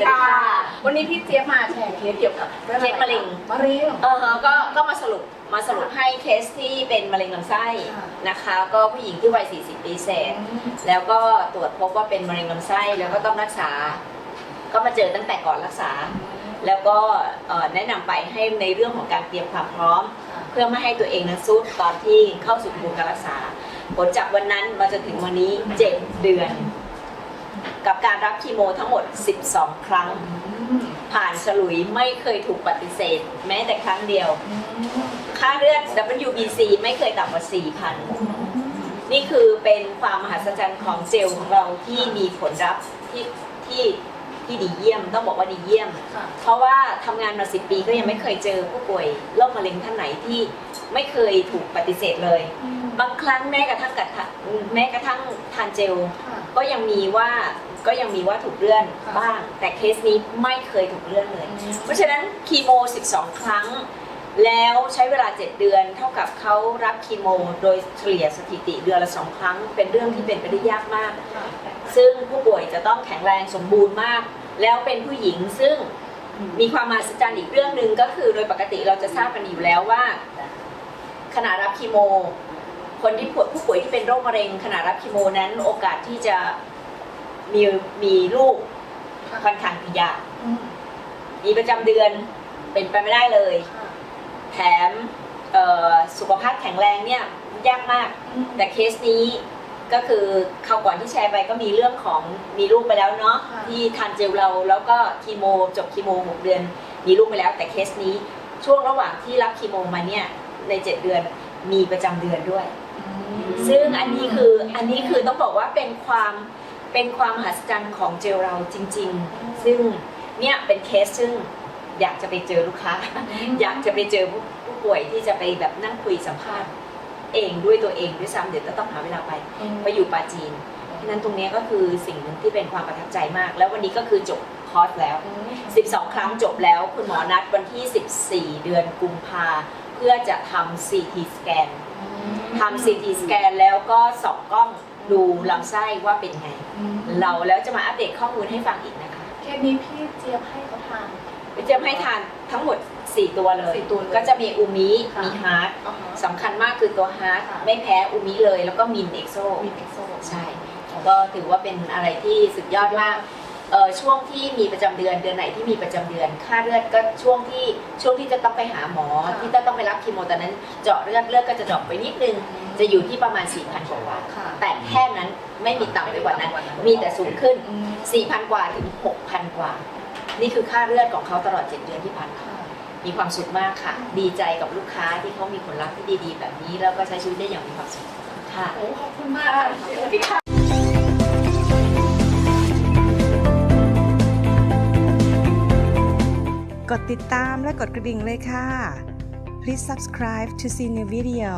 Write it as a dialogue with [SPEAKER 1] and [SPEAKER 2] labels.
[SPEAKER 1] สวัสดีค่ะ
[SPEAKER 2] วันนี้พี่เจี๊ยบมาแชร์เคสเกี่ยวกับองอไเค
[SPEAKER 1] สมะเร็ง
[SPEAKER 2] มะเร็ง
[SPEAKER 1] เออก็ก็มาสรุปมาสรุปให้เคสที่เป็นมะเร็งลำไส้
[SPEAKER 2] ค่ะ
[SPEAKER 1] นะคะ ก็ผู้หญิงที่วัย 40 ปีเศษแล้วก็ตรวจพบว่าเป็นมะเร็งลำไส้แล้วก็ต้องรักษา ก็มาเจอตั้งแต่ก่อนรักษา แล้วก็เอ่อแนะนำไปให้ในเรื่องของการเตรียมความพร้อม เพื่อไม่ให้ตัวเองนั้นซุดตอนที่เข้าสู่กระบวนการรักษา ผลจากวันนั้นมาจนถึงวันนี้ 7 เดือน กับการรับคีโมทั้งหมด 12 ครั้ง ผ่านฉลุยไม่เคยถูกปฏิเสธ แม้แต่ครั้งเดียว ค่าเลือด WBC ไม่เคยต่ำกว่า 4,000 นี่คือเป็นความมหัศจรรย์ของเจลของเราที่มีผลลัพธ์ที่ที่ ที่ดีเยี่ยมต้องบอกว่าดีเยี่ยม
[SPEAKER 2] ค่ะ
[SPEAKER 1] เพราะว่าทำงานมาสิปีก็ยังไม่เคยเจอผู้ป่วยโรคมะเร็งท่านไหนที่ไม่เคยถูกปฏิเสธเลย บางครั้งแม้กระทั่งกัดทะแม้กระทั่งทานเจลก็ยังมีว่าก็ยังมีว่าถูกเลื่อน
[SPEAKER 2] ค่ะ
[SPEAKER 1] บ้าง แต่เคสนี้ไม่เคยถูกเลื่อนเลยเพราะฉะนั้นคีโม 12 ครั้ง แล้วใช้เวลา 7 เดือนเท่ากับเขารับคีโม โดยเฉลี่ยสถิติเดือนละ2ครั้ง เป็นเรื่องที่เป็นไปได้ยากมาก ซึ่งผู้ป่วยจะต้องแข็งแรงสมบูรณ์มาก แล้วเป็นผู้หญิงซึ่งมีความมหัศจรรย์อีกเรื่องหนึ่งก็คือโดยปกติเราจะทราบกันอยู่แล้วว่า ขณะรับคีโม คนที่ป่วยผู้ป่วยที่เป็นโรคมะเร็ง ขณะรับคีโมนั้นโอกาสที่จะมีมีลูกค่อนข้างยากมีประจำเดือนเป็นไปไม่ได้เลย แถมเอ่อสุขภาพแข็งแรงเนี่ยยากมาก แต่เคสนี้ก็คือคราวก่อนที่แชร์ไปก็มีเรื่องของมีลูกไปแล้วเนาะ
[SPEAKER 2] ค่ะ
[SPEAKER 1] ที่ทานเจลเราแล้วก็คีโมจบคีโมหกเดือน มีลูกไปแล้ว แต่เคสนี้ช่วงระหว่างที่รับคีโมมาเนี่ยใน7เดือนมีประจำเดือนด้วย ซึ่งอันนี้คืออันนี้คือต้องบอกว่าเป็นความเป็นความมหัศจรรย์ของเจลเราจริง ๆ ซึ่งเนี่ยเป็นเคสซึ่ง อยากจะไปเจอลูกค้า อยากจะไปเจอผู้ผู้ป่วยที่จะไปแบบนั่งคุยสัมภาษณ์เองด้วยตัวเองด้วยซ้ำเดี๋ยวจะต้องหาเวลาไปไปอยู่ปาจีนฉะนั้นตรงเนี้ยก็คือสิ่งหนึ่งที่เป็นความประทับใจมาก แล้ววันนี้ก็คือจบคอร์สแล้ว 12 ครั้งจบแล้วคุณหมอนัดวันที่ 14 เดือนกุมภาเพื่อจะทำ CT สแกนทำ CT สแกนแล้วก็ส่องกล้องดูลำไส้ว่าเป็นไง เราแล้วจะมาอัปเดตข้อมูลให้ฟังอีกนะคะ
[SPEAKER 2] เคสนี้พี่เจี๊ยบให้เขาทาน
[SPEAKER 1] จะให้ทานทั้งหมด 4 ตัวเลย
[SPEAKER 2] สี่ตัวเลย
[SPEAKER 1] ก็จะมีอูมิ
[SPEAKER 2] ค่ะ
[SPEAKER 1] มีฮาร์ด
[SPEAKER 2] อ๋อฮะ
[SPEAKER 1] สำคัญมากคือตัวฮาร์ด
[SPEAKER 2] ค่ะ
[SPEAKER 1] ไม่แพ้อูมิเลย แล้วก็มินเอ็กโซ
[SPEAKER 2] มีเอ็กโซ
[SPEAKER 1] ใช่ ก็ถือว่าเป็นอะไรที่สุดยอดมากเอ่อช่วงที่มีประจำเดือนเดือนไหนที่มีประจำเดือน ค่าเลือดก็ช่วงที่ช่วงที่จะต้องไปหาหมอ
[SPEAKER 2] ค่ะ
[SPEAKER 1] ที่จะต้องไปรับคีโมตอนนั้น เจาะเลือดเลือดก็จะดรอปไปนิดนึงจะอยู่ที่ประมาณ 4,000กว่า
[SPEAKER 2] ค่ะ
[SPEAKER 1] แต่แค่นั้นไม่มีต่ำไปกว่านั้น มีแต่สูงขึ้น4,000 กว่าถึง 6,000 กว่า นี่คือค่าเลือดของเขาตลอด 7 เดือนที่ผ่านมา
[SPEAKER 2] ค่ะ
[SPEAKER 1] มีความสุขมากค่ะ ดีใจกับลูกค้าที่เขามีผลลัพธ์ที่ดี ๆ แบบนี้ แล้วก็ใช้ชีวิตได้อย่างมีความสุขค่ะ
[SPEAKER 2] โอ้ขอบคุณมากค่ะสวัสดีค่ะ
[SPEAKER 3] กดติดตามและกดกระดิ่งเลยค่ะ Please subscribe to see new video